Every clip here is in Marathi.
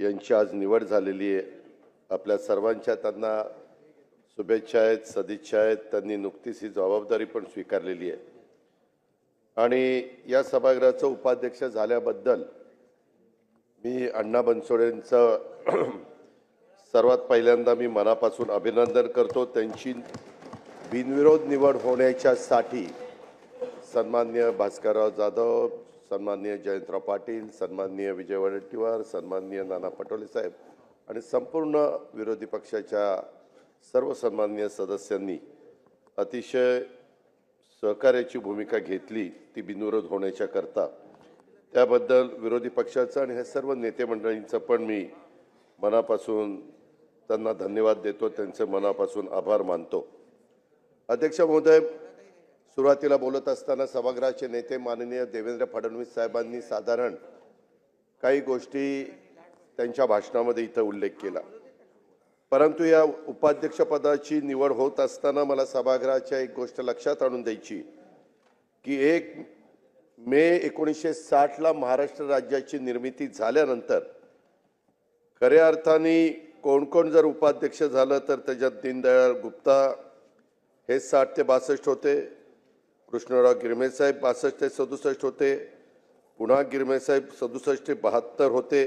यांची आज निवड झालेली आहे. आपल्या सर्वांच्या त्यांना शुभेच्छा आहेत सदिच्छा आहेत. त्यांनी नुकतीच ही जबाबदारी पण स्वीकारलेली आहे. आणि या सभागृहाचं उपाध्यक्ष झाल्याबद्दल मी अण्णा बनसोडेंचं सर्वात पहिल्यांदा मी मनापासून अभिनंदन करतो. त्यांची बिनविरोध निवड होण्याच्यासाठी सन्मान्य भास्करराव जाधव सन्माननीय जयंतराव पाटील सन्माननीय विजय वडेट्टीवार सन्माननीय नाना पटोले साहेब आणि संपूर्ण विरोधी पक्षाच्या सर्व सन्माननीय सदस्यांनी अतिशय सहकार्याची भूमिका घेतली ती बिनविरोध होण्याच्या करता. त्याबद्दल विरोधी पक्षाचं आणि हे सर्व नेते मंडळींचं पण मी मनापासून त्यांना धन्यवाद देतो त्यांचे मनापासून आभार मानतो. अध्यक्ष महोदय सुरुवातीला बोलत असताना सभागृहाचे नेते माननीय देवेंद्र फडणवीस साहेबांनी साधारण काही गोष्टी त्यांच्या भाषणामध्ये इथं उल्लेख केला. परंतु या उपाध्यक्षपदाची निवड होत असताना मला सभागृहाच्या एक गोष्ट लक्षात आणून द्यायची की एक मे एकोणीसशे साठला महाराष्ट्र राज्याची निर्मिती झाल्यानंतर खऱ्या अर्थाने कोण कोण जर उपाध्यक्ष झालं तर त्याच्यात दीनदयाळ गुप्ता हे साठ ते बासष्ट होते. कृष्णराव गिरमेसाहेब पासष्ट बासष्ट ते सदुसष्ट होते. पुन्हा गिरमेसाहेब सदुसष्ट ते बहात्तर होते.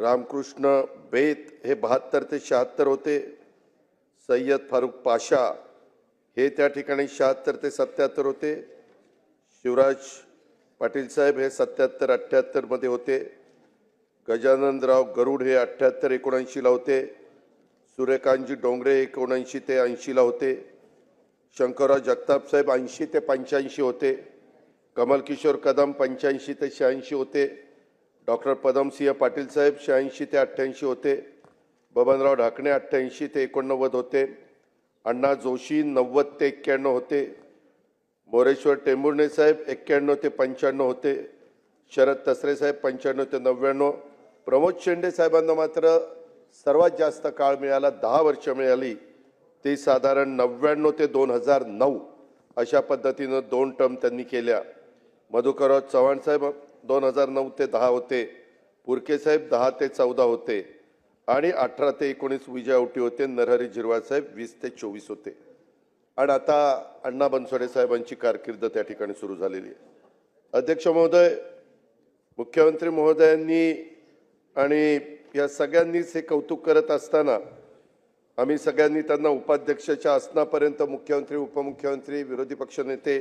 रामकृष्ण बेत हे बहात्तर ते शहात्तर होते. सय्यद फारुख पाशा हे त्या ठिकाणी शहात्तर ते सत्याहत्तर होते. शिवराज पाटील साहेब हे सत्याहत्तर अठ्ठ्याहत्तरमध्ये होते. गजाननराव गरुड हे अठ्ठ्याहत्तर एकोणऐंशीला होते. सूर्यकांतजी डोंगरे एकोणऐंशी ते ऐंशीला होते. शंकरराव जगताप साहेब ऐंशी ते पंच्याऐंशी होते. कमल किशोर कदम पंच्याऐंशी ते शहाऐंशी होते. डॉक्टर पदमसिंह पाटील साहेब शहाऐंशी ते अठ्ठ्याऐंशी होते. बबनराव ढाकणे अठ्ठ्याऐंशी ते एकोणनव्वद होते. अण्णा जोशी नव्वद ते एक्क्याण्णव होते. मोरेश्वर टेंभुर्णे साहेब एक्क्याण्णव ते पंच्याण्णव होते. शरद तसरे साहेब पंच्याण्णव ते नव्याण्णव. प्रमोद शेंडे साहेबांना मात्र सर्वात जास्त काळ मिळाला दहा वर्ष मिळाली. ती साधारण नव्याण्णव ते दोन हजार नऊ अशा पद्धतीनं दोन टर्म त्यांनी केल्या. मधुकरराव चव्हाण साहेब दोन हजार नऊ ते दहा होते. पुरके साहेब दहा ते चौदा होते. आणि अठरा ते एकोणीस विजय औटी होते. नरहरी झिरवाळ साहेब वीस ते चोवीस होते. आणि आता अण्णा बनसोडे साहेबांची कारकीर्द त्या ठिकाणी सुरू झालेली आहे. अध्यक्ष महोदय मुख्यमंत्री महोदयांनी आणि या सगळ्यांनीच हे कौतुक करत असताना आम्ही सगळ्यांनी त्यांना उपाध्यक्षाच्या आसनापर्यंत मुख्यमंत्री उपमुख्यमंत्री विरोधी पक्षनेते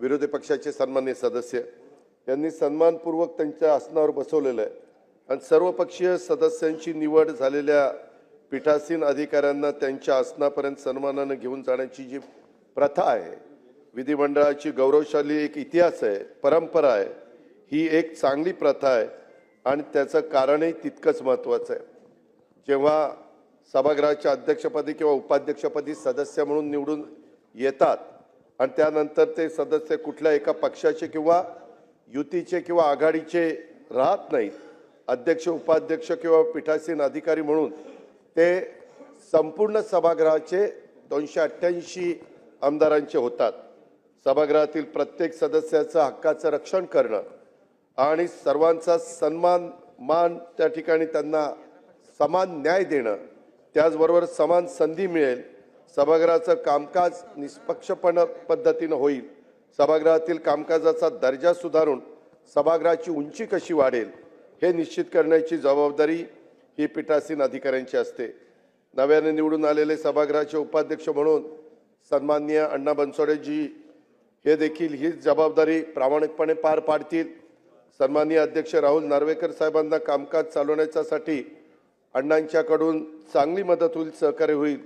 विरोधी पक्षाचे सन्मान्य सदस्य यांनी सन्मानपूर्वक त्यांच्या आसनावर बसवलेलं आहे. आणि सर्वपक्षीय सदस्यांची निवड झालेल्या पीठासीन अधिकाऱ्यांना त्यांच्या आसनापर्यंत सन्मानानं घेऊन जाण्याची जी प्रथा आहे विधिमंडळाची गौरवशाली एक इतिहास आहे परंपरा आहे ही एक चांगली प्रथा आहे आणि त्याचं कारणही तितकंच महत्त्वाचं आहे. जेव्हा सभागृहाच्या अध्यक्षपदी किंवा उपाध्यक्षपदी सदस्य म्हणून निवडून येतात. आणि त्यानंतर ते सदस्य कुठल्या एका पक्षाचे किंवा युतीचे किंवा आघाडीचे राहत नाहीत. अध्यक्ष उपाध्यक्ष किंवा पीठासीन अधिकारी म्हणून ते संपूर्ण सभागृहाचे दोनशे अठ्ठ्याऐंशी आमदारांचे होतात. सभागृहातील प्रत्येक सदस्याचं हक्काचं रक्षण करणं आणि सर्वांचा सन्मान मान त्या ठिकाणी त्यांना समान न्याय देणं त्याचबरोबर समान संधी मिळेल. सभागृहाचं कामकाज निष्पक्षपण पद्धतीनं होईल. सभागृहातील कामकाजाचा दर्जा सुधारून सभागृहाची उंची कशी वाढेल हे निश्चित करण्याची जबाबदारी ही पीठासीन अधिकाऱ्यांची असते. नव्याने निवडून आलेले सभागृहाचे उपाध्यक्ष म्हणून सन्माननीय अण्णा बनसोडेजी हे देखील ही जबाबदारी प्रामाणिकपणे पार पाडतील. सन्माननीय अध्यक्ष राहुल नार्वेकर साहेबांना कामकाज चालवण्याच्यासाठी अण्णांच्याकडून चांगली मदत होईल सहकार्य होईल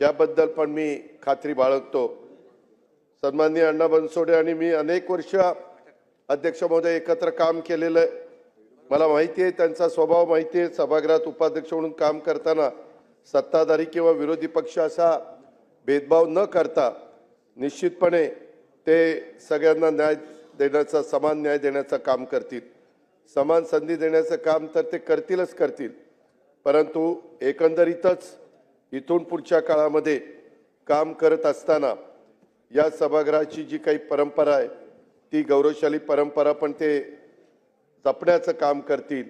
याबद्दल पण मी खात्री बाळगतो. सन्माननीय अण्णा बनसोडे आणि मी अनेक वर्ष अध्यक्ष महोदय एकत्र काम केलेलं आहे. मला माहिती आहे त्यांचा स्वभाव माहिती आहे सभागृहात उपाध्यक्ष म्हणून काम करताना सत्ताधारी किंवा विरोधी पक्ष असा भेदभाव न करता निश्चितपणे ते सगळ्यांना न्याय देण्याचा समान न्याय देण्याचं काम करतील. समान संधी देण्याचं काम तर ते करतीलच करतील. परंतु एकंदरीतच इथून पुढच्या काळामध्ये काम करत असताना या सभागृहाची जी काही परंपरा आहे ती गौरवशाली परंपरा पण ते जपण्याचं काम करतील.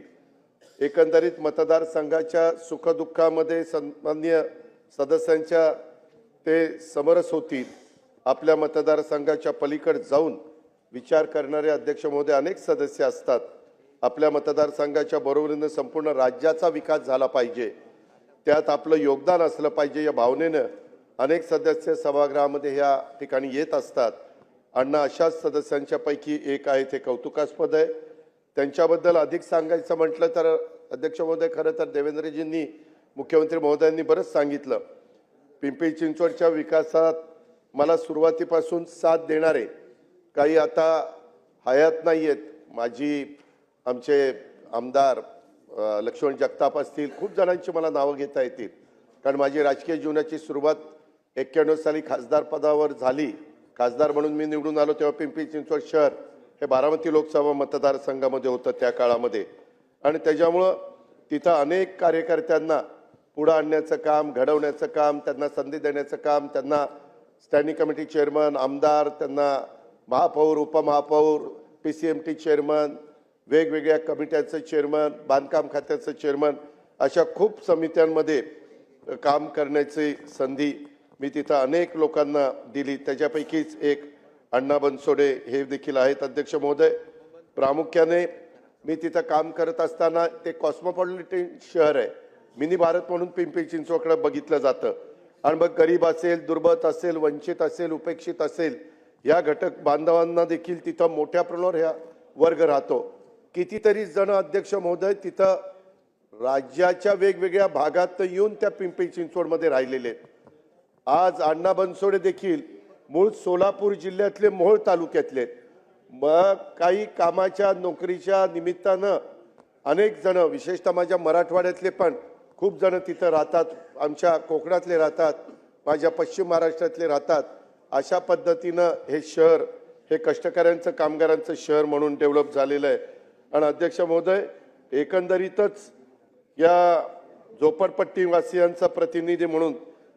एकंदरीत मतदारसंघाच्या सुखदुःखामध्ये सन्मान्य सदस्यांच्या ते समरस होतील. आपल्या मतदारसंघाच्या पलीकडे जाऊन विचार करणारे अध्यक्ष महोदय अनेक सदस्य असतात. आपल्या मतदारसंघाच्या बरोबरीनं संपूर्ण राज्याचा विकास झाला पाहिजे. त्यात आपलं योगदान असलं पाहिजे या भावनेनं अनेक सदस्य सभागृहामध्ये ह्या ठिकाणी येत असतात. अण्णा अशाच सदस्यांच्यापैकी एक आहे ते कौतुकास्पद आहे. त्यांच्याबद्दल अधिक सांगायचं म्हटलं तर अध्यक्ष महोदय खरं तर देवेंद्रजींनी मुख्यमंत्री महोदयांनी बरंच सांगितलं. पिंपरी चिंचवडच्या विकासात मला सुरुवातीपासून साथ देणारे काही आता हयात नाही आहेत माझी आमचे आमदार लक्ष्मण जगताप असतील खूप जणांची मला नावं घेता येतील. कारण माझी राजकीय जीवनाची सुरुवात एक्क्याण्णव साली खासदार पदावर झाली. खासदार म्हणून मी निवडून आलो तेव्हा पिंपरी चिंचवड शहर हे बारामती लोकसभा मतदारसंघामध्ये होतं त्या काळामध्ये. आणि त्याच्यामुळं तिथं अनेक कार्यकर्त्यांना पुढं आणण्याचं काम घडवण्याचं काम त्यांना संधी देण्याचं काम त्यांना स्टँडिंग कमिटी चेअरमन आमदार त्यांना महापौर उपमहापौर P C M T chairman वेगवेगळ्या कमिट्यांचं चेअरमन बांधकाम खात्याचं चेअरमन अशा खूप समित्यांमध्ये काम करण्याची संधी मी तिथं अनेक लोकांना दिली. त्याच्यापैकीच एक अण्णा बनसोडे हे देखील आहेत अध्यक्ष महोदय. प्रामुख्याने मी तिथं काम करत असताना ते कॉस्मोपॉलिटन शहर आहे. मिनी भारत म्हणून पिंपरी चिंचवडकडे बघितलं जातं. आणि मग गरीब असेल दुर्बत असेल वंचित असेल उपेक्षित असेल या घटक बांधवांना देखील तिथं मोठ्या प्रमाणावर ह्या वर्ग राहतो. कितीतरी जण अध्यक्ष महोदय तिथं राज्याच्या वेगवेगळ्या भागात येऊन त्या पिंपरी चिंचवडमध्ये राहिलेले आज अण्णा बनसोडे देखील मूळ सोलापूर जिल्ह्यातले मोहोळ तालुक्यातले मग काही कामाच्या नोकरीच्या निमित्तानं अनेक जण विशेषतः माझ्या मराठवाड्यातले पण खूप जण तिथं राहतात आमच्या कोकणातले राहतात माझ्या पश्चिम महाराष्ट्रातले राहतात. अशा पद्धतीनं हे शहर हे कष्टकऱ्यांचं कामगारांचं शहर म्हणून डेव्हलप झालेलं आहे. आणि अध्यक्ष महोदय एकंदरीतच या झोपडपट्टीवासियांचा प्रतिनिधी म्हणून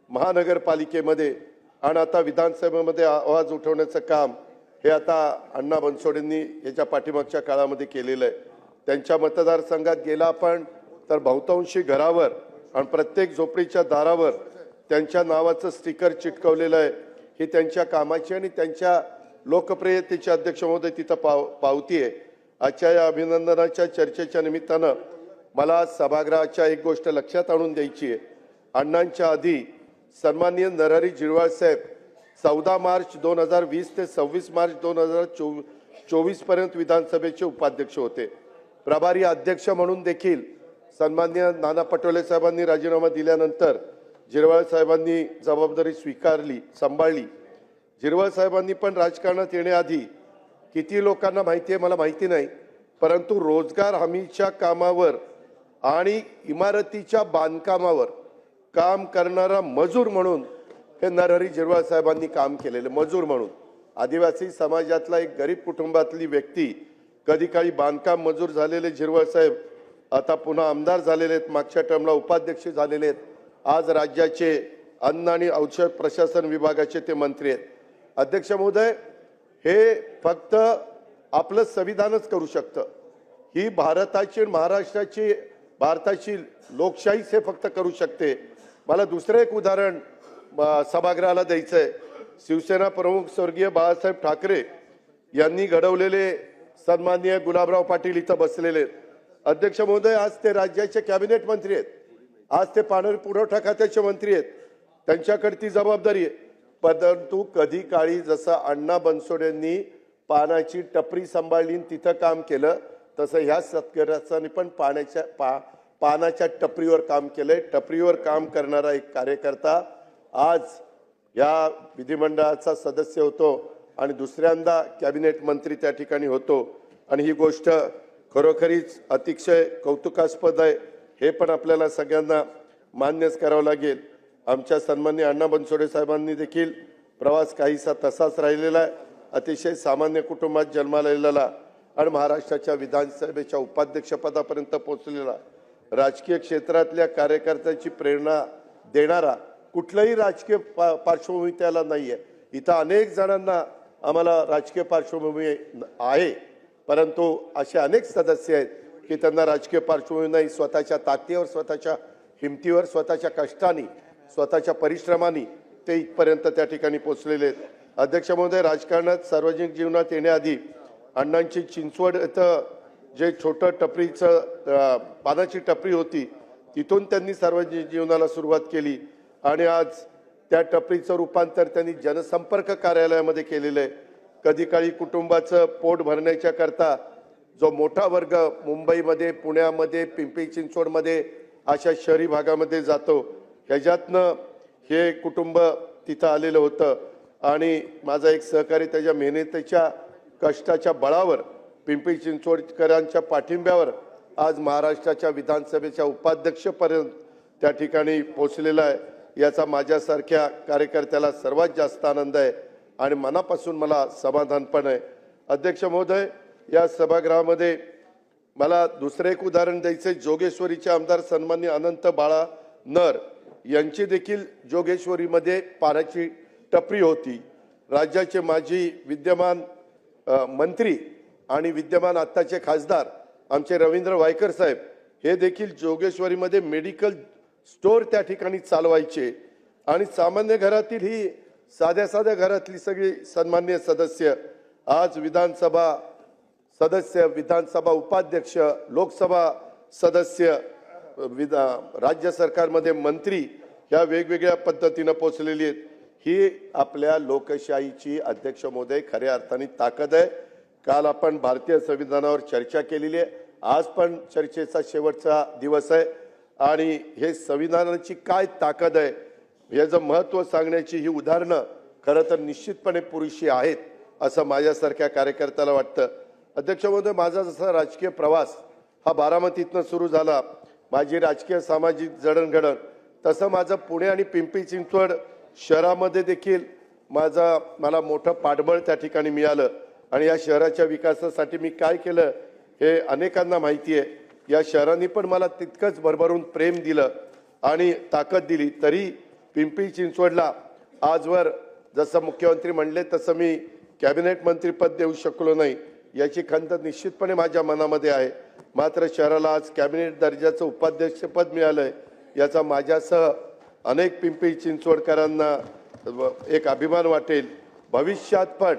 महानगरपालिकेमध्ये आणि आता विधानसभेमध्ये आवाज उठवण्याचं काम हे आता अण्णा बनसोडेंनी याच्या पाठीमागच्या काळामध्ये केलेलं आहे. त्यांच्या मतदारसंघात गेला आपण तर बहुतांशी घरावर आणि प्रत्येक झोपडीच्या दारावर त्यांच्या नावाचं स्टिकर चिटकवलेलं आहे. ही त्यांच्या कामाची आणि त्यांच्या लोकप्रियतेचे अध्यक्ष महोदय तिथं पाव पावती आहे. आजच्या या अभिनंदनाच्या चर्चेच्या निमित्तानं मला सभागृहाच्या एक गोष्ट लक्षात आणून द्यायची आहे. अण्णांच्या आधी सन्माननीय नरहरी जिरवाळ साहेब चौदा मार्च दोन हजार वीस ते सव्वीस मार्च दोन हजार चोवी चोवीसपर्यंत विधानसभेचे उपाध्यक्ष होते. प्रभारी अध्यक्ष म्हणून देखील सन्मान्य नाना पटोले साहेबांनी राजीनामा दिल्यानंतर जिरवाळ साहेबांनी जबाबदारी स्वीकारली सांभाळली. जिरवाळ साहेबांनी पण राजकारणात येण्याआधी किती लोकांना माहिती आहे मला माहिती नाही. परंतु रोजगार हमीच्या कामावर आणि इमारतीच्या बांधकामावर काम करणारा मजूर म्हणून हे नरहरी झिरवाळ साहेबांनी काम केलेलं मजूर म्हणून. आदिवासी समाजातला एक गरीब कुटुंबातली व्यक्ती कधी काळी बांधकाम मजूर झालेले झिरवळ साहेब आता पुन्हा आमदार झालेले आहेत मागच्या टर्मला उपाध्यक्ष झालेले आहेत. आज राज्याचे अन्न आणि औषध प्रशासन विभागाचे ते मंत्री आहेत. अध्यक्ष महोदय हे फक्त आपलं संविधानच करू शकतं. ही भारताची महाराष्ट्राची भारताची लोकशाहीच हे फक्त करू शकते. मला दुसरं एक उदाहरण सभागृहाला द्यायचं आहे शिवसेना प्रमुख स्वर्गीय बाळासाहेब ठाकरे यांनी घडवलेले सन्माननीय गुलाबराव पाटील इथं बसलेले. आहेत. अध्यक्ष महोदय आज ते राज्याचे कॅबिनेट मंत्री आहेत. आज ते पाणी पुरवठा खात्याचे मंत्री आहेत. त्यांच्याकडे ती जबाबदारी आहे. परंतु कधी काळी जसं अण्णा बनसोडेंनी पानाची टपरी सांभाळली तिथं काम केलं तसं ह्या शेतकऱ्याचानी पण पाण्याच्या पा पानाच्या टपरीवर काम केलंय. टपरीवर काम करणारा एक कार्यकर्ता आज या विधिमंडळाचा सदस्य होतो आणि दुसऱ्यांदा कॅबिनेट मंत्री त्या ठिकाणी होतो. आणि ही गोष्ट खरोखरीच अतिशय कौतुकास्पद आहे. हे पण आपल्याला सगळ्यांना मान्यच करावं लागेल. आमच्या सन्मान्य अण्णा बनसोडे साहेबांनी देखील प्रवास काहीसा तसाच राहिलेला आहे. अतिशय सामान्य कुटुंबात जन्माला आणि महाराष्ट्राच्या विधानसभेच्या उपाध्यक्षपदापर्यंत पोहोचलेला राजकीय क्षेत्रातल्या कार्यकर्त्याची प्रेरणा देणारा कुठलंही राजकीय पा पार्श्वभूमी त्याला नाही आहे इथं अनेक जणांना आम्हाला राजकीय पार्श्वभूमी आहे. परंतु असे अनेक सदस्य आहेत की त्यांना राजकीय पार्श्वभूमी नाही स्वतःच्या ताकदीवर स्वतःच्या हिमतीवर स्वतःच्या कष्टाने स्वतःच्या परिश्रमाने ते इथपर्यंत त्या ठिकाणी पोचलेले आहेत. अध्यक्ष महोदय राजकारणात सार्वजनिक जीवनात येण्याआधी अण्णांची चिंचवड इथं जे छोटं टपरीचं पानाची टपरी होती तिथून त्यांनी सार्वजनिक जीवनाला सुरुवात केली आणि आज त्या टपरीचं रूपांतर त्यांनी जनसंपर्क कार्यालयामध्ये केलेलं आहे. कधी काळी कुटुंबाचं पोट भरण्याच्या करता जो मोठा वर्ग मुंबईमध्ये पुण्यामध्ये पिंपरी चिंचवडमध्ये अशा शहरी भागामध्ये जातो ह्याच्यातनं हे कुटुंब तिथं आलेलं होतं आणि माझा एक सहकारी त्याच्या मेहनतीच्या कष्टाच्या बळावर पिंपरी चिंचवडकरांच्या पाठिंब्यावर आज महाराष्ट्राच्या विधानसभेच्या उपाध्यक्षपर्यंत त्या ठिकाणी पोचलेला आहे. याचा माझ्यासारख्या कार्यकर्त्याला सर्वात जास्त आनंद आहे आणि मनापासून मला समाधान पण आहे. अध्यक्ष महोदय या सभागृहामध्ये मला दुसरं एक उदाहरण द्यायचं आहे जोगेश्वरीचे आमदार सन्मान्य अनंत बाळा नर यांची देखील जोगेश्वरीमध्ये पाण्याची टपरी होती. राज्याचे माजी विद्यमान मंत्री आणि विद्यमान आत्ताचे खासदार आमचे रवींद्र वायकर साहेब हे देखील जोगेश्वरीमध्ये मेडिकल स्टोअर त्या ठिकाणी चालवायचे आणि सामान्य घरातील ही साध्या साध्या घरातली सगळी सन्मान्य सदस्य आज विधानसभा सदस्य विधानसभा उपाध्यक्ष लोकसभा सदस्य विधा राज्य सरकारमध्ये मंत्री ह्या वेगवेगळ्या पद्धतीनं पोचलेली आहेत. ही आपल्या लोकशाहीची अध्यक्ष महोदय खऱ्या अर्थाने ताकद आहे. काल आपण भारतीय संविधानावर चर्चा केलेली आहे. आज पण चर्चेचा शेवटचा दिवस आहे. आणि हे संविधानाची काय ताकद आहे याचं महत्त्व सांगण्याची ही उदाहरणं खरं तर निश्चितपणे पुरेशी आहेत असं माझ्यासारख्या कार्यकर्त्याला वाटतं. अध्यक्ष महोदय माझा जसा राजकीय प्रवास हा बारामतीतनं सुरू झाला. माझी राजकीय सामाजिक जडणघडण तसं माझं पुणे आणि पिंपरी चिंचवड शहरामध्ये देखील माझा मला मोठं पाठबळ त्या ठिकाणी मिळालं. आणि या शहराच्या विकासासाठी मी काय केलं हे अनेकांना माहिती आहे. या शहरांनी पण मला तितकंच भरभरून प्रेम दिलं आणि ताकद दिली. तरी पिंपरी चिंचवडला आजवर जसं मुख्यमंत्री म्हणले तसं मी कॅबिनेट मंत्रीपद देऊ शकलो नाही. याची खंत निश्चितपणे माझ्या मनामध्ये आहे. मात्र शहराला आज कॅबिनेट दर्जाचं उपाध्यक्षपद मिळालं आहे याचा माझ्यासह अनेक पिंपरी चिंचवडकरांना एक अभिमान वाटेल. भविष्यात पण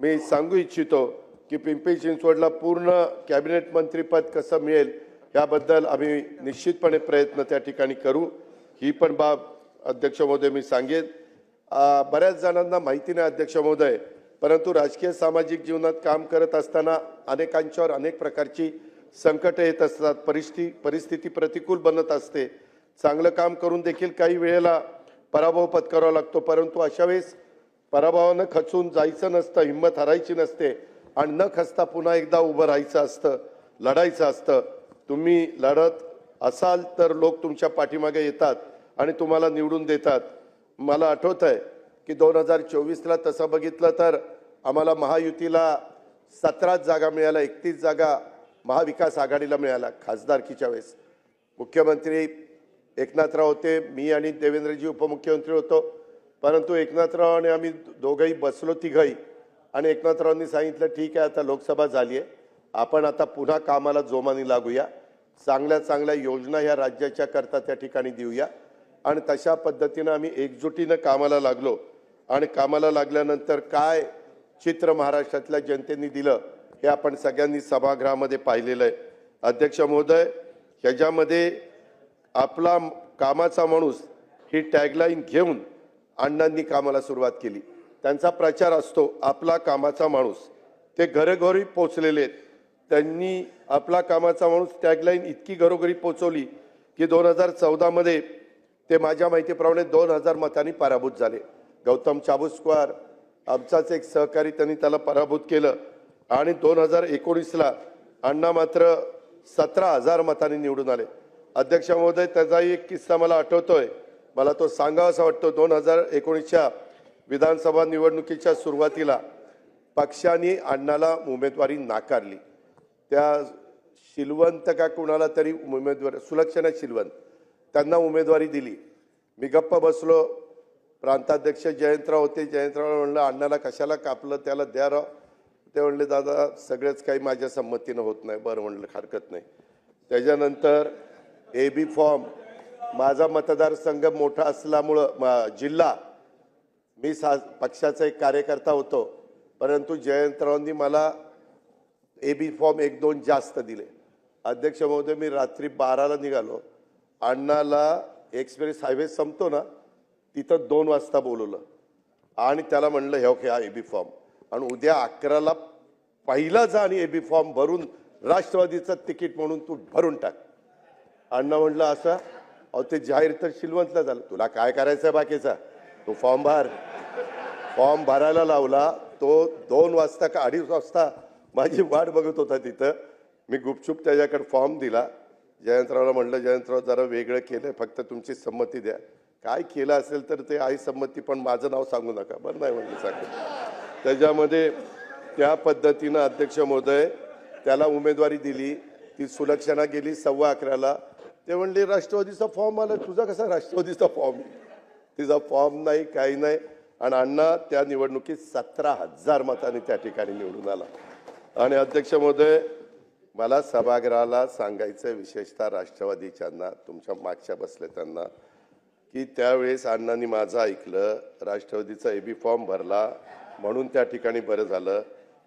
मी सांगू इच्छितो की पिंपरी चिंचवडला पूर्ण कॅबिनेट मंत्रीपद कसं मिळेल याबद्दल आम्ही निश्चितपणे प्रयत्न त्या ठिकाणी करू. ही पण बाब अध्यक्ष महोदय मी सांगेन. बऱ्याच जणांना माहिती नाही अध्यक्ष महोदय परंतु राजकीय सामाजिक जीवनात काम करत असताना अनेकांच्यावर अनेक प्रकारची संकटं येत असतात. परिस्थिती परिस्थिती प्रतिकूल बनत असते. चांगलं काम करून देखील काही वेळेला पराभव पत्करावा लागतो. परंतु अशा वेळेस पराभवानं खचून जायचं नसतं हिंमत हरायची नसते आणि न खचता पुन्हा एकदा उभं राहायचं असतं लढायचं असतं. तुम्ही लढत असाल तर लोक तुमच्या पाठीमागे येतात आणि तुम्हाला निवडून देतात. मला आठवत आहे की दोन हजार चोवीसला तसं बघितलं तर आम्हाला महायुतीला सतराच जागा मिळाल्या एकतीस जागा महाविकास आघाडीला मिळाल्या खासदारकीच्या वेळेस. मुख्यमंत्री एकनाथराव होते मी आणि देवेंद्रजी उपमुख्यमंत्री होतो. परंतु एकनाथराव आणि आम्ही दोघंही बसलो तिघही आणि एकनाथरावांनी सांगितलं ठीक आहे आता लोकसभा झाली आहे. आपण आता पुन्हा कामाला जोमाने लागूया. चांगल्या चांगल्या योजना ह्या राज्याच्या करता त्या ठिकाणी देऊया. आणि तशा पद्धतीनं आम्ही एकजुटीनं कामाला लागलो. आणि कामाला लागल्यानंतर काय चित्र महाराष्ट्रातल्या जनतेने दिलं हे आपण सगळ्यांनी सभागृहामध्ये पाहिलेलं आहे. अध्यक्ष महोदय ह्याच्यामध्ये आपला कामाचा माणूस ही टॅगलाईन घेऊन अण्णांनी कामाला सुरुवात केली. त्यांचा प्रचार असतो आपला कामाचा माणूस. ते घरोघरी पोचलेले आहेत. त्यांनी आपला कामाचा माणूस टॅगलाईन इतकी घरोघरी पोचवली की दोन हजार चौदामध्ये ते माझ्या माहितीप्रमाणे दोन हजार मतांनी पराभूत झाले. गौतम चाबुस्क्वार आमचाच एक सहकारी त्यांनी त्याला पराभूत केलं. आणि दोन हजार एकोणीसला अण्णा मात्र सतरा हजार मतांनी निवडून आले. अध्यक्ष महोदय त्याचाही एक किस्सा मला आठवतोय. मला तो सांगावासा वाटतो. दोन हजार एकोणीसच्या विधानसभा निवडणुकीच्या सुरुवातीला पक्षाने अण्णाला उमेदवारी नाकारली. त्या शिलवंत का कुणाला तरी उमेदवार सुलक्षणा शिलवंत त्यांना उमेदवारी दिली. मी गप्प बसलो. प्रांताध्यक्ष जयंतराव होते. जयंतराव म्हणलं अण्णाला कशाला कापलं? त्याला द्या राव. ते म्हणले दादा सगळेच काही माझ्या संमतीनं होत नाही. बरं म्हणलं हरकत नाही. त्याच्यानंतर ए बी फॉर्म माझा मतदारसंघ मोठा असल्यामुळं जिल्हा मी सा पक्षाचा एक कार्यकर्ता होतो. परंतु जयंतरावांनी मला ए बी फॉर्म एक दोन जास्त दिले. अध्यक्ष महोदय मी रात्री बाराला निघालो. अण्णाला एक्सप्रेस हायवे संपतो ना तिथं दोन वाजता बोलवलं. आणि त्याला म्हणलं हे ओके हा ए बी फॉर्म. आणि उद्या अकराला पहिला जा आणि ए बी फॉर्म भरून राष्ट्रवादीचं तिकीट म्हणून तू भरून टाक. अण्णा म्हणलं असं? अहो ते जाहीर तर शिलवंतला झालं. तुला काय करायचं आहे बाकीचा? तू फॉर्म भर. फॉर्म भरायला लावला तो दोन वाजता का अडीच वाजता माझी वाट बघत होता तिथं. मी गुपचूप त्याच्याकडे फॉर्म दिला. जयंतरावला म्हणलं जयंतराव जरा वेगळं केलं फक्त तुमची संमती द्या. काय केलं असेल तर ते आई संमती पण माझं नाव सांगू नका. बरं नाही म्हणलं सांगू. त्याच्यामध्ये त्या पद्धतीनं अध्यक्ष महोदय त्याला उमेदवारी दिली. ती सुलक्षणा गेली सव्वा अकराला. ते म्हणले राष्ट्रवादीचा फॉर्म आला. तुझा कसा राष्ट्रवादीचा फॉर्म तिचा फॉर्म नाही काही नाही. आणि अण्णा त्या निवडणुकीत सतरा हजार मतांनी त्या ठिकाणी निवडून आला. आणि अध्यक्ष महोदय मला सभागृहाला सांगायचं विशेषतः राष्ट्रवादीच्यांना तुमच्या मागच्या बसले त्यांना की त्यावेळेस अण्णांनी माझं ऐकलं राष्ट्रवादीचा एबी फॉर्म भरला म्हणून त्या ठिकाणी बरं झालं.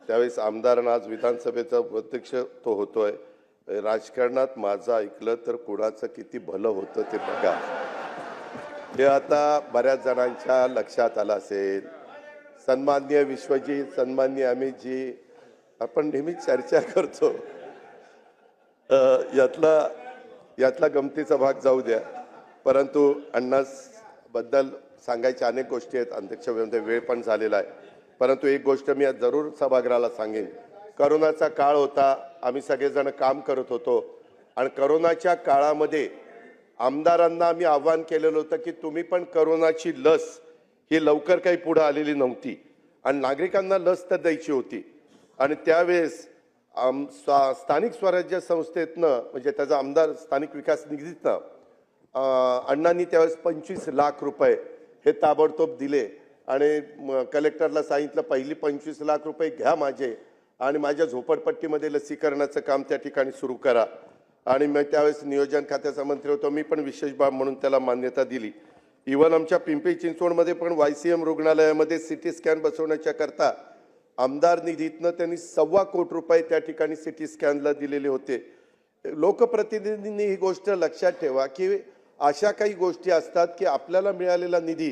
त्यावेळेस आमदार आज विधानसभेचा प्रत्यक्ष तो होतोय. राजकारणात माझं ऐकलं तर कुणाचं किती भलं होतं ते बघा. हे आता बऱ्याच जणांच्या लक्षात आलं असेल. सन्मान्य विश्वजीत सन्मान्य अमितजी आपण नेहमी चर्चा करतो. यातला यातला गमतीचा भाग जाऊ द्या. परंतु अण्णासबद्दल सांगायच्या अनेक गोष्टी आहेत. अध्यक्ष वेळ पण झालेला आहे. परंतु एक गोष्ट मी आज जरूर सभागृहाला सांगेन. करोनाचा काळ होता आम्ही सगळेजण काम करत होतो. आणि करोनाच्या काळामध्ये आमदारांना आम्ही आव्हान केलेलं होतं की तुम्ही पण करोनाची लस ही लवकर काही पुढं आलेली नव्हती. आणि नागरिकांना लस तर द्यायची होती. आणि त्यावेळेस आम स्वा- स्थानिक स्वराज्य संस्थेतनं म्हणजे त्याचा आमदार स्थानिक विकास निधीतनं अण्णांनी त्यावेळेस पंचवीस लाख रुपये हे ताबडतोब दिले आणि कलेक्टरला सांगितलं पहिली पंचवीस लाख रुपये घ्या माझे आणि माझ्या झोपडपट्टीमध्ये लसीकरणाचं काम त्या ठिकाणी सुरू करा. आणि मग त्यावेळेस नियोजन खात्याचा मंत्री होतो. मी पण विशेष बाब म्हणून त्याला मान्यता दिली. इव्हन आमच्या पिंपरी चिंचवडमध्ये पण वाय सी एम रुग्णालयामध्ये सी टी स्कॅन बसवण्याच्या करता आमदार निधीतनं त्यांनी सव्वा कोटी रुपये त्या ठिकाणी सी टी स्कॅनला दिलेले होते. लोकप्रतिनिधींनी ही गोष्ट लक्षात ठेवा की अशा काही गोष्टी असतात की आपल्याला मिळालेला निधी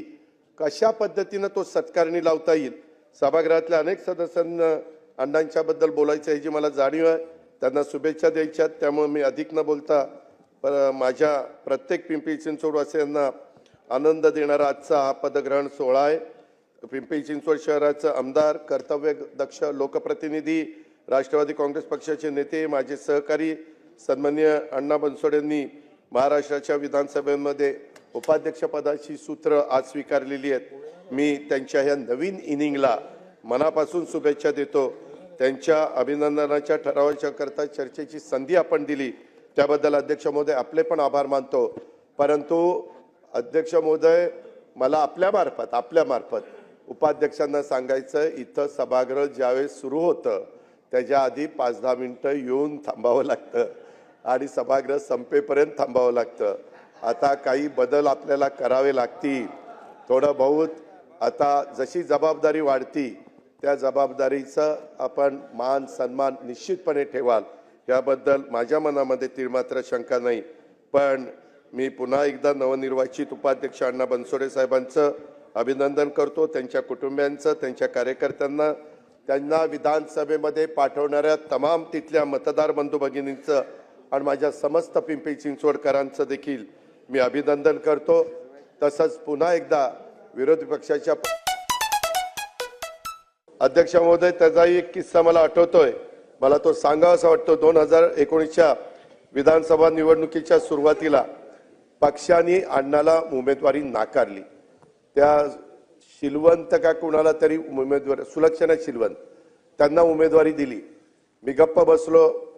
कशा पद्धतीनं तो सत्कारणी लावता येईल? सभागृहातल्या अनेक सदस्यांना अण्णांच्याबद्दल बोलायचं ह्याची मला जाणीव आहे. त्यांना शुभेच्छा द्यायच्या आहेत. त्यामुळे मी अधिक न बोलता पर माझ्या प्रत्येक पिंपरी चिंचवडवासियांना आनंद देणारा आजचा हा पदग्रहण सोहळा आहे. पिंपरी चिंचवड शहराचं आमदार कर्तव्य दक्ष लोकप्रतिनिधी राष्ट्रवादी काँग्रेस पक्षाचे नेते माझे सहकारी सन्मान्य अण्णा बनसोड यांनी महाराष्ट्राच्या विधानसभेमध्ये उपाध्यक्षपदाची सूत्र आज स्वीकारलेली आहेत. मी त्यांच्या ह्या नवीन इनिंगला मनापासून शुभेच्छा देतो. त्यांच्या अभिनंदनाच्या ठरावाच्या करता चर्चेची संधी आपण दिली. त्याबद्दल अध्यक्ष महोदय आपले पण आभार मानतो. परंतु अध्यक्ष महोदय मला आपल्यामार्फत आपल्यामार्फत उपाध्यक्षांना सांगायचं इथं सभागृह ज्यावेळेस सुरू होतं त्याच्या आधी पाच दहा मिनटं येऊन थांबावं लागतं. आणि सभागृह संपेपर्यंत थांबावं लागतं. आता काही बदल आपल्याला करावे लागतील. थोडं बहुत आता जशी जबाबदारी वाढती त्या जबाबदारीचं आपण मान सन्मान निश्चितपणे ठेवाल. याबद्दल माझ्या मनामध्ये तीळमात्र शंका नाही. पण मी पुन्हा एकदा नवनिर्वाचित उपाध्यक्ष अण्णा बनसोडे साहेबांचं अभिनंदन करतो. त्यांच्या कुटुंबियांचं त्यांच्या कार्यकर्त्यांना त्यांना विधानसभेमध्ये पाठवणाऱ्या तमाम तिथल्या मतदार बंधू भगिनींचं आणि माझ्या समस्त पिंपरी चिंचवडकरांचं देखील मी अभिनंदन करतो. तसंच पुन्हा एकदा विरोधी पक्षाच्या अध्यक्ष महोदय त्याचाही एक किस्सा मला आठवतोय. मला तो सांगावासा वाटतो दोन हजार एकोणीसच्या विधानसभा निवडणुकीच्या सुरुवातीला पक्षाने अण्णाला उमेदवारी नाकारली. त्या शिलवंत का कुणाला तरी उमेदवार सुलक्षणा शिलवंत त्यांना उमेदवारी दिली. मी गप्प बसलो.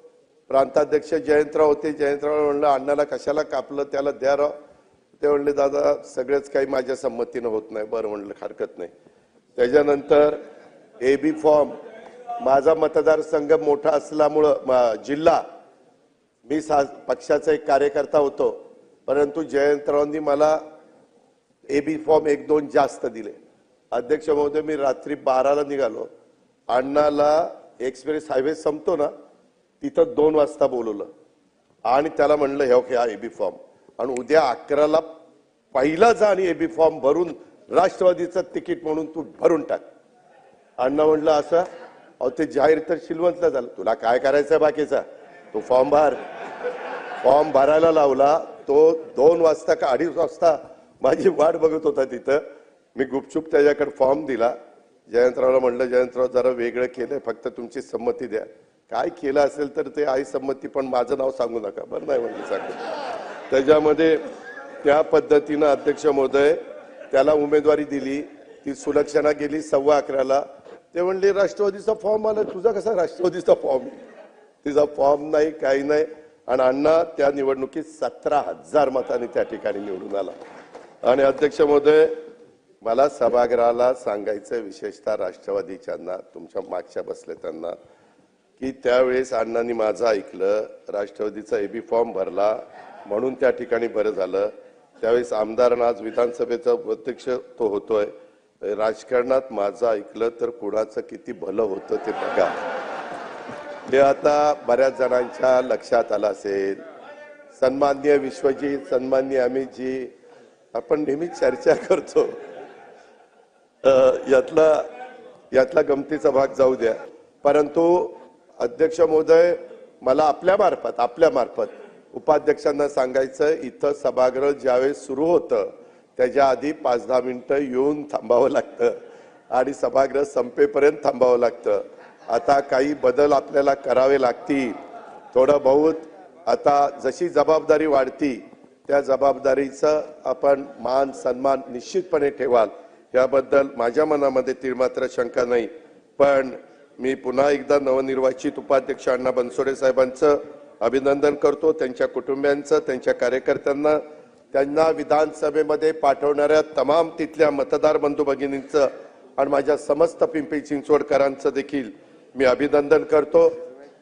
प्रांताध्यक्ष जयंतराव होते. जयंतराव म्हणलं अण्णाला कशाला कापलं? त्याला द्या राव. ते म्हणले दादा सगळेच काही माझ्या संमतीनं होत नाही. बरं म्हणलं हरकत नाही. त्याच्यानंतर ए बी फॉर्म. माझा मतदारसंघ मोठा असल्यामुळं जिल्हा. मी सा पक्षाचा एक कार्यकर्ता होतो. परंतु जयंतरावांनी मला ए बी फॉर्म एक दोन जास्त दिले. अध्यक्ष महोदय मी रात्री बाराला निघालो. अण्णाला एक्सप्रेस हायवे संपतो ना तिथं दोन वाजता बोलवलं. आणि त्याला म्हणलं हे ओके हा एबी फॉर्म आणि उद्या अकराला पहिला जा आणि एबी फॉर्म भरून राष्ट्रवादीचं तिकीट म्हणून तू भरून टाक. अण्णा म्हणलं असं? अहो ते जाहीर तर शिलवंतला झालं. तुला काय करायचं बाकीचा? तो फॉर्म भर. फॉर्म भरायला लावला. तो दोन वाजता का अडीच वाजता माझी वाट बघत होता तिथं. मी गुपचूप त्याच्याकडे फॉर्म दिला. जयंतरावला म्हणलं जयंतराव जरा वेगळं केलंय. फक्त तुमची संमती द्या. काय केलं असेल तर ते आई संमती पण माझं नाव सांगू नका. बरं नाही म्हणजे सांगू. त्याच्यामध्ये त्या पद्धतीनं अध्यक्ष महोदय त्याला उमेदवारी दिली. ती सुलक्षणा गेली सव्वा अकराला. ते म्हणले राष्ट्रवादीचा फॉर्म आला. तुझा कसा राष्ट्रवादीचा फॉर्म? तिचा फॉर्म नाही काही नाही. आणि अण्णा त्या निवडणुकीत सतरा हजार मतांनी त्या ठिकाणी निवडून आला. आणि अध्यक्ष महोदय मला सभागृहाला सांगायचं विशेषतः राष्ट्रवादीच्यांना तुमच्या मागच्या बसले त्यांना की त्यावेळेस अण्णांनी माझं ऐकलं राष्ट्रवादीचा एबी फॉर्म भरला म्हणून त्या ठिकाणी बरं झालं. त्यावेळेस आमदारांना आज विधानसभेचा अध्यक्ष तो होतोय. राजकारणात माझं ऐकलं तर कुणाचं किती भलं होतं ते बघा. हे आता बऱ्याच जणांच्या लक्षात आलं असेल. सन्मान्य विश्वजीत सन्मान्य अमितजी आपण नेहमी चर्चा करतो. यातला यातला गमतीचा भाग जाऊ द्या. परंतु अध्यक्ष महोदय मला आपल्या मार्फत आपल्या मार्फत उपाध्यक्षांना सांगायचं इथं सभागृह ज्यावेळेस सुरू होतं त्याच्या आधी पाच दहा मिनटं येऊन थांबावं लागतं आणि सभागृह संपेपर्यंत थांबावं लागतं. आता काही बदल आपल्याला करावे लागतील. थोडं बहुत आता जशी जबाबदारी वाढती त्या जबाबदारीचं आपण मान सन्मान निश्चितपणे ठेवाल. याबद्दल माझ्या मनामध्ये तीळमात्र शंका नाही. पण मी पुन्हा एकदा नवनिर्वाचित उपाध्यक्ष अण्णा बनसोडे साहेबांचं अभिनंदन करतो. त्यांच्या कुटुंबियांचं त्यांच्या कार्यकर्त्यांना त्यांना विधानसभेमध्ये पाठवणाऱ्या तमाम तिथल्या मतदार बंधू भगिनींचं आणि माझ्या समस्त पिंपरी चिंचवडकरांचं देखील मी अभिनंदन करतो.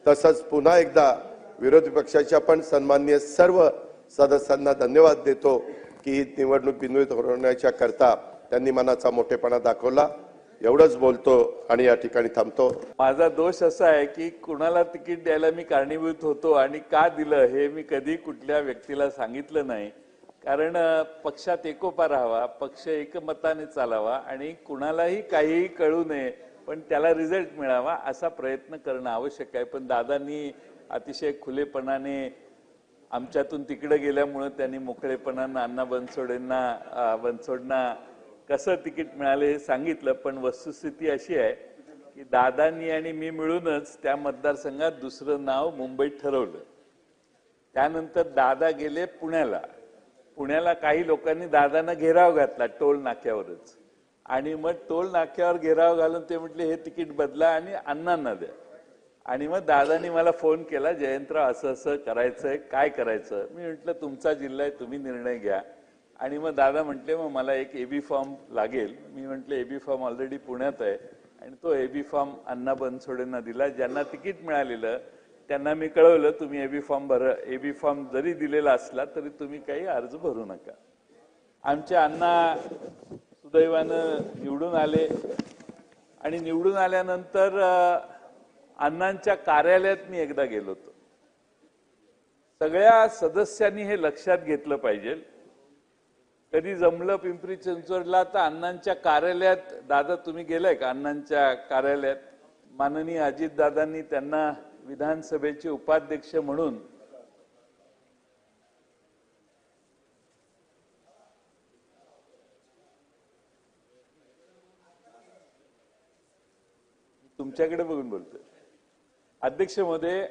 तसंच पुन्हा एकदा विरोधी पक्षाच्या पण सन्माननीय सर्व सदस्यांना धन्यवाद देतो की ही निवडणूक बिनवित होण्याच्या करता त्यांनी मनाचा मोठेपणा दाखवला. एवढंच बोलतो आणि या ठिकाणी थांबतो. माझा दोष असा आहे की कुणाला तिकीट द्यायला मी कारणीभूत होतो आणि का दिलं हे मी कधी कुठल्या व्यक्तीला सांगितलं नाही. कारण पक्षात एकोपा राहावा पक्ष एकमताने चालावा आणि कुणालाही काहीही कळू नये पण त्याला रिझल्ट मिळावा असा प्रयत्न करणं आवश्यक आहे. पण दादांनी अतिशय खुलेपणाने आमच्यातून तिकडे गेल्यामुळं त्यांनी मोकळेपणानं अण्णा बनसोडेंना बनसोडना कसं तिकीट मिळालं हे सांगितलं पण वस्तुस्थिती अशी आहे की दादांनी आणि मी मिळूनच त्या मतदारसंघात दुसरं नाव मुंबईत ठरवलं. त्यानंतर दादा गेले पुण्याला. पुण्याला काही लोकांनी दादांना घेराव घातला टोल नाक्यावरच. आणि मग टोल नाक्यावर घेराव घालून ते म्हटले हे तिकीट बदला आणि अण्णांना द्या. आणि मग दादानी मला फोन केला जयंतराव असं असं करायचंय काय करायचं? मी म्हटलं तुमचा जिल्हा आहे तुम्ही निर्णय घ्या. आणि मग दादा म्हटले मग मला एक एबी फॉर्म लागेल. मी म्हटले एबी फॉर्म ऑलरेडी पुण्यात आहे. आणि तो एबी फॉर्म अण्णा बनसोडेंना दिला ज्यांना तिकीट मिळालेलं. त्यांना मी कळवलं तुम्ही एबी फॉर्म भर एबी फॉर्म जरी दिलेला असला तरी तुम्ही काही अर्ज भरू नका. आमचे अण्णा सुदैवानं निवडून आले. आणि निवडून आल्यानंतर अण्णांच्या कार्यालयात मी एकदा गेलो होतो. सगळ्या सदस्यांनी हे लक्षात घेतलं पाहिजे. कधी जमलं पिंपरी चिंचवडला तर अण्णांच्या कार्यालयात दादा तुम्ही गेलाय का अण्णांच्या कार्यालयात? माननीय अजितदादांनी त्यांना विधानसभेचे उपाध्यक्ष म्हणून तुमच्याकडे बघून बोलतोय. अध्यक्षमध्ये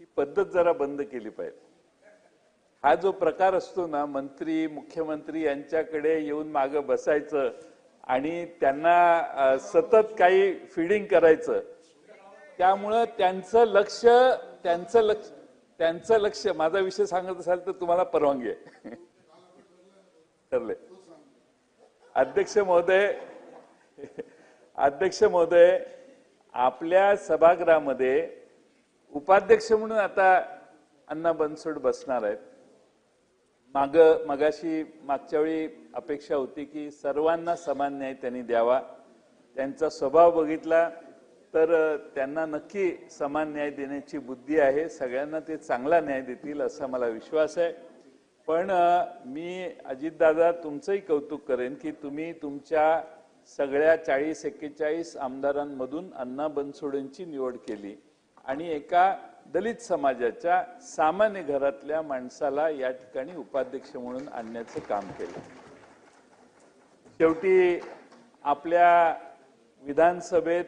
ही पद्धत जरा बंद केली पाहिजे. हा जो प्रकार असतो ना मंत्री मुख्यमंत्री यांच्याकडे येऊन मागं बसायचं आणि त्यांना सतत काही फिडिंग करायचं त्यामुळं त्यांचं लक्ष त्यांचं लक्ष त्यांचं लक्ष माझा विषय सांगत असाल तर तुम्हाला परवानगी आहे. ठरले अध्यक्ष महोदय अध्यक्ष महोदय आपल्या सभागृहामध्ये उपाध्यक्ष म्हणून आता अण्णा बनसोड बसणार आहेत. माग मगाशी मागच्या वेळी अपेक्षा होती की सर्वांना समान न्याय त्यांनी द्यावा. त्यांचा स्वभाव बघितला तर त्यांना नक्की समान न्याय देण्याची बुद्धी आहे. सगळ्यांना ते चांगला न्याय देतील असा मला विश्वास आहे. पण मी अजितदादा तुमचंही कौतुक करेन की तुम्ही तुमच्या सगळ्या चाळीस एक्केचाळीस आमदारांमधून अण्णा बनसोडेंची निवड केली. आणि एका दलित समाजाच्या सामान्य घरातल्या माणसाला या ठिकाणी उपाध्यक्ष म्हणून आणण्याचं काम केलं. शेवटी आपल्या विधानसभेत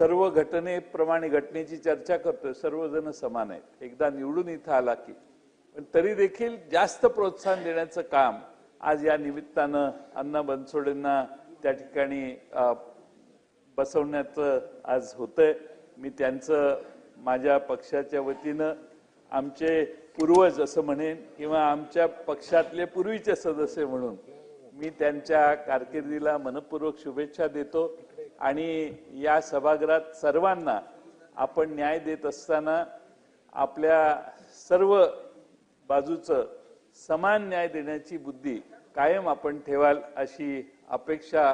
सर्व घटनेप्रमाणे घटनेची चर्चा करतोय सर्वजण समान आहेत. एकदा निवडून इथं आला की. पण तरी देखील जास्त प्रोत्साहन देण्याचं काम आज या निमित्तानं अण्णा बनसोडेंना त्या ठिकाणी बसवण्याचं आज होतंय. मी त्यांचं माझ्या पक्षाच्या वतीनं आमचे पूर्वज असं म्हणेन किंवा आमच्या पक्षातले पूर्वीचे सदस्य म्हणून मी त्यांच्या कारकिर्दीला मनपूर्वक शुभेच्छा देतो आणि या सभागृहात सर्वांना आपण न्याय देत असताना आपल्या सर्व बाजूचं समान न्याय देण्याची बुद्धी कायम आपण ठेवाल अशी अपेक्षा